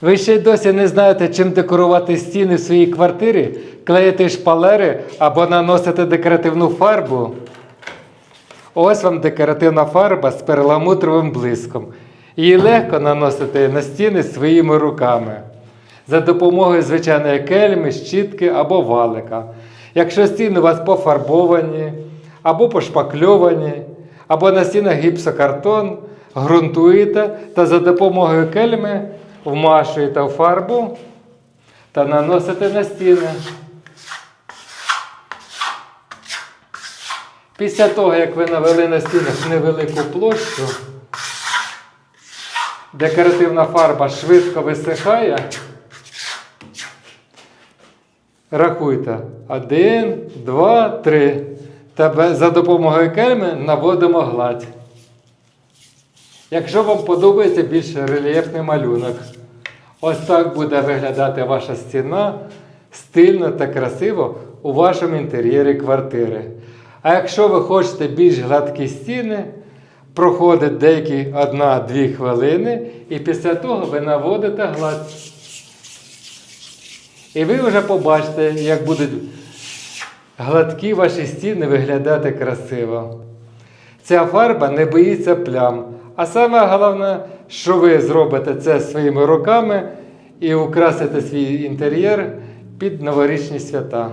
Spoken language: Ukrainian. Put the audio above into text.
Ви ще й досі не знаєте, чим декорувати стіни в своїй квартирі, клеїти шпалери або наносити декоративну фарбу. Ось вам декоративна фарба з перламутровим блиском. Її легко наносити на стіни своїми руками за допомогою звичайної кельми, щітки або валика. Якщо стіни у вас пофарбовані, або пошпакльовані, або на стінах гіпсокартон, ґрунтуєте та за допомогою кельми вмашуєте в фарбу та наносите на стіни. Після того, як ви навели на стінах невелику площу, декоративна фарба швидко висихає. Рахуйте. Один, два, три. Та за допомогою кельми наводимо гладь. Якщо вам подобається більш рельєфний малюнок, ось так буде виглядати ваша стіна стильно та красиво у вашому інтер'єрі квартири. А якщо ви хочете більш гладкі стіни, проходить деякі 1-2 хвилини, і після того ви наводите гладь. І ви вже побачите, як будуть гладкі ваші стіни виглядати красиво. Ця фарба не боїться плям. А саме головне, що ви зробите це своїми руками і украсите свій інтер'єр під новорічні свята.